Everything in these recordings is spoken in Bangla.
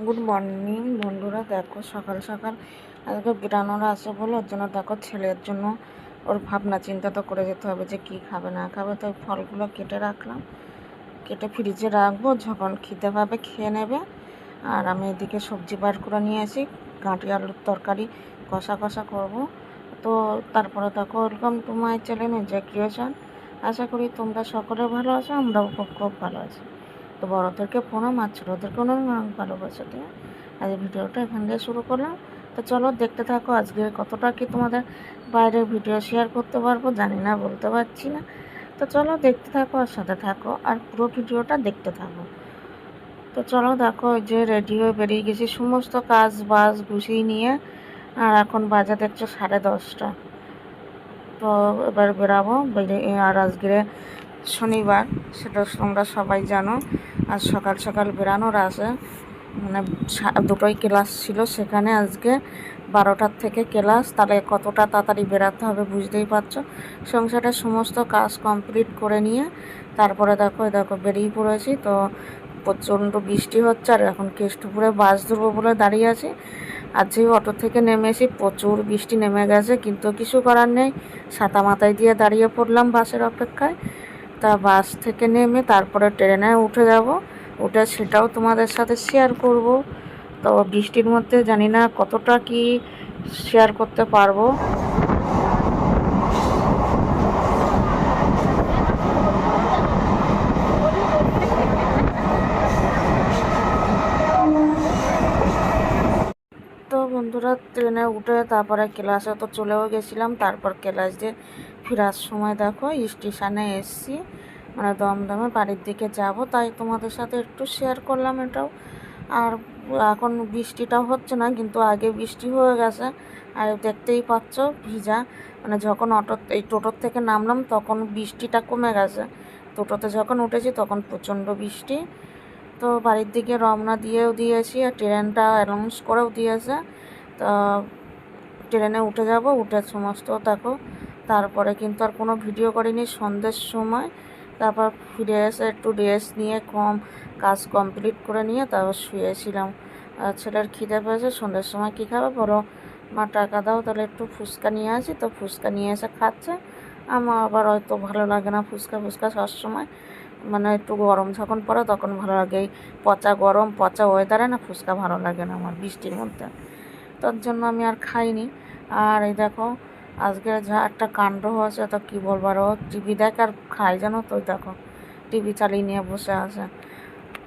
গুড মর্নিং বন্ধুরা, দেখো সকাল সকাল আজকে বেরানোর আছে বলে ওর জন্য দেখো ছেলের জন্য ওর ভাবনা চিন্তা তো করে যেতে হবে যে কি খাবে না খাবে। তো ফলগুলো কেটে রাখলাম, কেটে ফ্রিজে রাখব, যখন খিদে পাবে খেয়ে নেবে। আর আমি এদিকে সবজি বার করে নিয়ে আসি, গাঁটি আলুর তরকারি কষা কষা করব। তো তারপরে দেখো, ওয়েলকাম টু মাই চ্যানেল যে ক্রিয়েশন। আশা করি তোমরা সকলে ভালো আছো, আমরাও খুব খুব ভালো আছি। তো বড়োদেরকে প্রণাম আর ছোটোদেরকে অনেক ভালোবাসা দিয়ে আজ ভিডিওটা এখান দিয়ে শুরু করলাম। তো চলো দেখতে থাকো আজকে কতটা কি তোমাদের বাইরের ভিডিও শেয়ার করতে পারব, জানি না, বলতে পারছি না। তো চলো দেখতে থাকো আর সাথে থাকো, আর পুরো ভিডিওটা দেখতে থাকো। তো চলো দেখো যে রেডি হয়ে বেরিয়ে গেছি, সমস্ত কাজ বাজ গুছিয়ে নিয়ে, আর এখন বাজে দেখছ সাড়ে দশটা। তো এবার বেরাবো, বেরিয়ে, আর আজকে শনিবার, সেটা তোমরা সবাই জানো। আর সকাল সকাল বেরানোর আছে। মানে দুটোই ক্লাস ছিল সেখানে আজকে বারোটার থেকে ক্লাস। তাহলে কতটা তাড়াতাড়ি বেরাতে হবে বুঝতেই পারছ? সংসারের সমস্ত কাজ কমপ্লিট করে নিয়ে তারপরে দেখো দেখো বেরিয়ে পড়েছি। তো প্রচণ্ড বৃষ্টি হচ্ছে আর এখন কেষ্টপুরে বাস ধরবো বলে দাঁড়িয়ে আছি। আর যেই অটো থেকে নেমে নেমেছি প্রচুর বৃষ্টি নেমে গেছে, কিন্তু কিছু করার নেই। ছাতা মাথায় দিয়ে দাঁড়িয়ে পড়লাম বাসের অপেক্ষায়। তা বাস থেকে নেমে তারপরে ট্রেনে উঠে যাব। ওটা সেটাও তোমাদের সাথে শেয়ার করব। তো বৃষ্টির মধ্যে জানি না কতটা কি শেয়ার করতে পারব তো বন্ধুরা, ট্রেনে উঠে তারপরে ক্লাসে তো চলেও গেছিলাম। তারপর ক্লাস দিয়ে ফেরার সময় দেখো, স্টেশনে এসছি। মানে দমদমে বাড়ির দিকে যাব, তাই তোমাদের সাথে একটু শেয়ার করলাম এটাও। আর এখন বৃষ্টিটা হচ্ছে না, কিন্তু আগে বৃষ্টি হয়ে গেছে। আর দেখতেই পাচ্ছ, ভিজা। মানে যখন অটো, এই টোটোর থেকে নামলাম, তখন বৃষ্টিটা কমে গেছে। টোটোতে যখন উঠেছি, তখন প্রচণ্ড বৃষ্টি। তো বাড়ির দিকে রওনা দিয়েও দিয়েছি আর ট্রেনটা অ্যানাউন্স করেও দিয়েছে তো ট্রেনে উঠে যাব, উঠে সমস্ত দেখো। তারপরে কিন্তু আর কোনো ভিডিও করিনি, সন্ধ্যের সময়। তারপর ফিরে এসে একটু রেস্ট নিয়ে কম, কাজ কমপ্লিট করে নিয়ে তারপর শুয়েছিলাম। ছেলের খিদে পেয়েছে, সন্ধ্যের সময় কী খাবে? বড় মা, টাকা দাও, তাহলে একটু ফুচকা নিয়ে আসি। তো ফুচকা নিয়ে এসে খাচ্ছে। আমার আবার হয়তো ভালো লাগে না ফুচকা ফুচকা সবসময় মানে একটু গরম যখন পড়ে তখন ভালো লাগে। এই পচা গরম, পচা ওয়েদারে না ফুচকা ভালো লাগে না আমার বৃষ্টির মধ্যে। তার জন্য আমি আর খাইনি। আর এই দেখো, আজকে যা একটা কাণ্ড হয়েছে তো কী বলব আর? টিভি দেখ আর খাই জানো তো দেখো। টিভি চালিয়ে নিয়ে বসে আছে।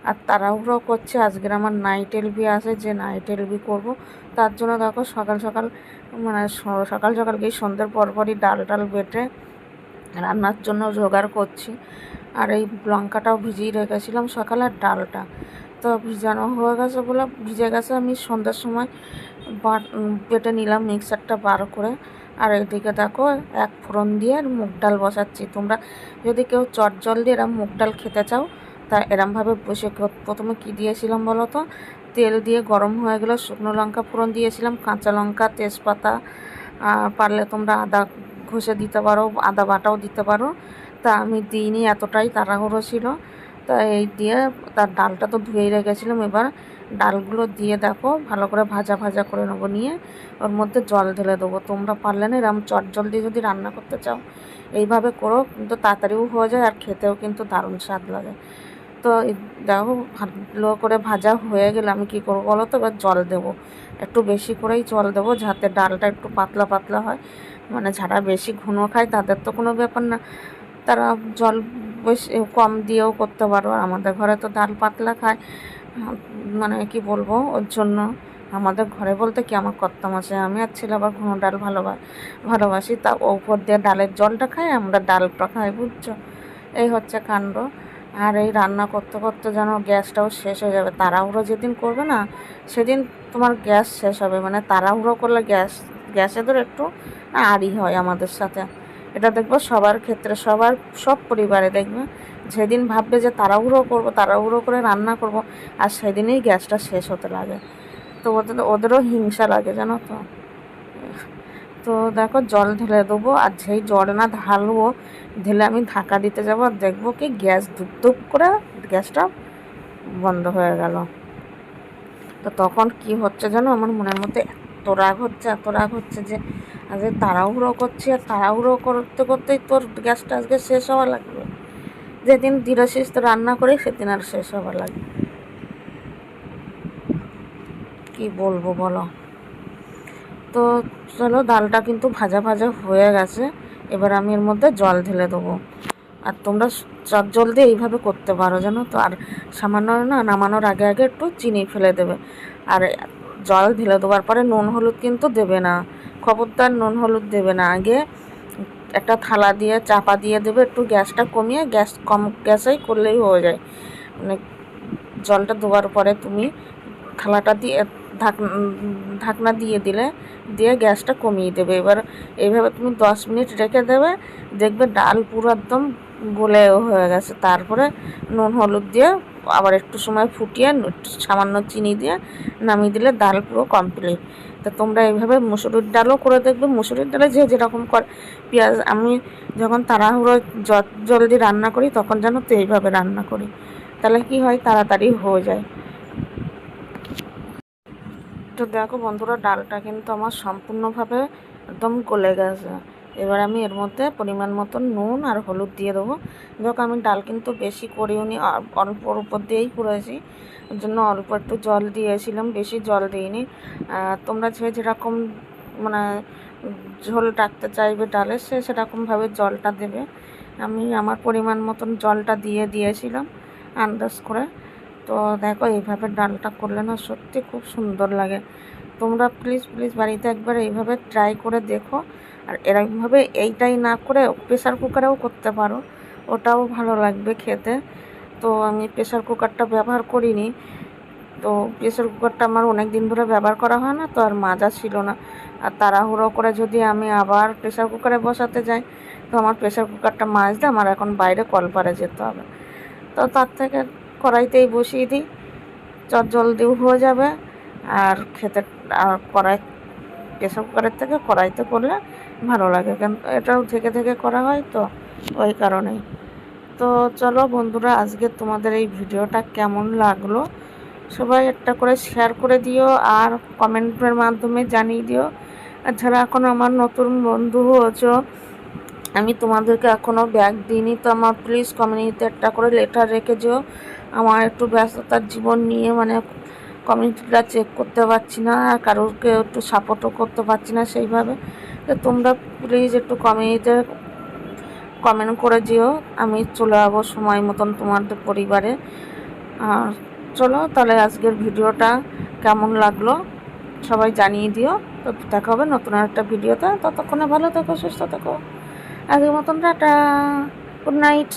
আর তাড়াহুড়ো করছে, আজকের আমার নাইট এলবি আছে, যে নাইট এলবি করব। তার জন্য দেখো সকাল সকাল মানে সকাল সকাল গিয়ে সন্ধ্যের পরপরই ডাল টাল বেটে রান্নার জন্য জোগাড় করছি। আর এই লঙ্কাটাও ভিজিয়ে রেখেছিলাম সকালের ডালটা। তো ভিজানো হয়ে গেছে বলে ভিজে গেছে আমি সন্ধ্যার সময় বেটে নিলাম মিক্সারটা বার করে। আর এদিকে দেখো এক ফোড়ন দিয়ে মুগ ডাল বসাচ্ছি। তোমরা যদি কেউ চট জল দিয়ে এরম মুগ ডাল খেতে চাও, তা এরমভাবে বসে প্রথমে কী দিয়েছিলাম বলো তো? তেল দিয়ে গরম হয়ে গেলো শুকনো লঙ্কা ফোড়ন দিয়েছিলাম, কাঁচা লঙ্কা, তেজপাতা পারলে তোমরা আদা ঘষে দিতে পারো, আদা বাটাও দিতে পারো। তা আমি দিইনি, এতটাই তাড়াহুড়ো ছিল। তা এই দিয়ে তার ডালটা তো ধুয়েই রেখেছিলাম। এবার ডালগুলো দিয়ে দেখো, ভালো করে ভাজা ভাজা করে নেব নিয়ে। ওর মধ্যে জল ঢেলে দেবো। তোমরা পারলে না এরকম চট জল দিয়ে যদি রান্না করতে চাও, এইভাবে করো। কিন্তু তাড়াতাড়িও হয়ে যায় আর খেতেও কিন্তু দারুণ স্বাদ লাগে। তো দেখো, ভালো করে ভাজা হয়ে গেলে আমি কী করব বলো তো? এবার জল দেবো। একটু বেশি করেই জল দেবো, যাতে ডালটা একটু পাতলা পাতলা হয়। মানে যারা বেশি ঘন খায় তাদের তো কোনো ব্যাপার না। তারা জল বেশি কম দিয়েও করতে পারো। আর আমাদের ঘরে তো ডাল পাতলা খায়। মানে কি বলব? ওর জন্য আমাদের ঘরে বলতে কি, আমার কর্তা মাসে আমি আর ছেলে আবার ঘন ডাল ভালোবাস ভালোবাসি। তা ওপর দিয়ে ডালের জলটা খাই আমরা ডালটা খাই, বুঝছ? এই হচ্ছে কাণ্ড। আর এই রান্না করতে করতে যেন গ্যাসটাও শেষ হয়ে যাবে। তাড়াহুড়ো যেদিন করবে না, সেদিন তোমার গ্যাস শেষ হবে। মানে তাড়াহুড়ো করলে গ্যাস গ্যাসেদের একটু আড়ি হয় আমাদের সাথে। এটা দেখব সবার ক্ষেত্রে, সবার, সব পরিবারে দেখবে। যেদিন ভাববে যে তাড়াহুড়ো করব, তাড়াহুড়ো করে রান্না করব, আর সেদিনই গ্যাসটা শেষ হতে লাগে। তো ওদের, ওদেরও হিংসা লাগে, জানো তো? তো দেখো জল ঢেলে দেবো, আর যেই জল না ঢালবো, ঢেলে আমি ঢাকা দিতে যাব, আর দেখব কি গ্যাস ধুপ ধুপ করে গ্যাসটা বন্ধ হয়ে গেল। তো তখন কি হচ্ছে জানো? আমার মনের মধ্যে এত রাগ হচ্ছে, এত রাগ হচ্ছে যে আজকে তাড়াহুড়ো করছি আর তাড়াহুড়ো করতে করতেই তোর গ্যাসটা আজকে শেষ হওয়া লাগবে। যেদিন ধীরশিস তো রান্না করি, সেদিন আর শেষ হওয়া লাগবে কি বলব বলো? তো চলো, ডালটা কিন্তু ভাজা ভাজা হয়ে গেছে। এবার আমি এর মধ্যে জল ঢেলে দেবো। আর তোমরা চট জলদি এইভাবে করতে পারো, জানো তো? আর সামান্য না, নামানোর আগে আগে একটু চিনি ফেলে দেবে। আর জল ঢেলে দেওয়ার পরে নুন হলুদ কিন্তু দেবে না। খবরদার নুন হলুদ দেবে না। আগে একটা থালা দিয়ে, চাপা দিয়ে দেবে, একটু গ্যাসটা কমিয়ে গ্যাস কম, গ্যাসেই করলেই হয়ে যায়। মানে জলটা দেওয়ার পরে তুমি থালাটা দিয়ে, ঢাক, ঢাকনা দিয়ে দিলে, দিয়ে গ্যাসটা কমিয়ে দেবে। এবার এইভাবে তুমি দশ মিনিট রেখে দেবে, দেখবে ডাল পুরো একদম গলে হয়ে গেছে। তারপরে নুন হলুদ দিয়ে আবার একটু সময় ফুটিয়ে সামান্য চিনি দিয়ে নামিয়ে দিলে ডাল পুরো কমপ্লিট তা তোমরা এইভাবে মুসুরির ডালও করে দেখবে। মুসুরির ডালে যে যেরকম করে পেঁয়াজ, আমি যখন তাড়াহুড়ো জল জলদি রান্না করি, তখন যেন তো এইভাবে রান্না করি। তাহলে কি হয়? তাড়াতাড়ি হয়ে যায়। তো দেখো বন্ধুরা, ডালটা কিন্তু আমার সম্পূর্ণভাবে একদম গলে গেছে। এবার আমি এর মধ্যে পরিমাণ মতো নুন আর হলুদ দিয়ে দেবো। দেখো, আমি ডাল কিন্তু বেশি করিও নি অল্পর উপর দিয়েই করেছি। জন্য অল্প একটু জল দিয়েছিলাম, বেশি জল দিইনি। তোমরা যে যেরকম মানে ঝোল রাখতে চাইবে ডালে, সে সেরকমভাবে জলটা দেবে। আমি আমার পরিমাণ মতন জলটা দিয়ে দিয়েছিলাম, আন্দাজ করে। তো দেখো, এইভাবে ডালটা করলে না সত্যি খুব সুন্দর লাগে। তোমরা প্লিজ প্লিজ বাড়িতে একবার এইভাবে ট্রাই করে দেখো। আর এরকমভাবে এইটাই না করে প্রেশার কুকারেও করতে পারো। ওটাও ভালো লাগবে খেতে। তো আমি প্রেশার কুকারটা ব্যবহার করিনি। তো প্রেশার কুকারটা আমার অনেক দিন ধরে ব্যবহার করা হয় না, তো আর মাজা ছিল না। আর তাড়াহুড়ো করে যদি আমি আবার প্রেশার কুকারে বসাতে যাই, তো আমার প্রেশার কুকারটা মাজতে আমার এখন বাইরে কল কলপারে যেতে হবে। তো তার থেকে কড়াইতেই বসিয়ে দিই। চট জলদিও হয়ে যাবে। আর খেতে, আর কড়াই প্রেশার কুকারের থেকে কড়াইতে করলে ভালো লাগে। কিন্তু এটাও থেকে থেকে করা হয় তো, ওই কারণেই। তো চলো বন্ধুরা, আজকে তোমাদের এই ভিডিওটা কেমন লাগল? সবাই একটা করে শেয়ার করে দিও আর কমেন্টের মাধ্যমে জানিয়ে দিও। যারা এখন আমার নতুন বন্ধু হয়েছো, আমি তোমাদেরকে এখনও ব্যাগ দিইনি, তো আমার প্লিজ কমিউনিটিতে একটা করে লেটার রেখে যেও আমার একটু ব্যস্ততার জীবন নিয়ে মানে কমিউনিটিটা চেক করতে পারছি না, আর কারোরকে একটু সাপোর্টও করতে পারছি না সেইভাবে। তো তোমরা প্লিজ একটু কমিউনিটিতে কমেন্ট করে দিও, আমি চলে যাব সময় মতন তোমাদের পরিবারে। আর চলো তাহলে আজকের ভিডিওটা কেমন লাগল সবাই জানিয়ে দিও। তো দেখা হবে নতুন একটা ভিডিওতে। ততক্ষণে ভালো থেকো, সুস্থ থেকো। আগের মতন টাটা। Good night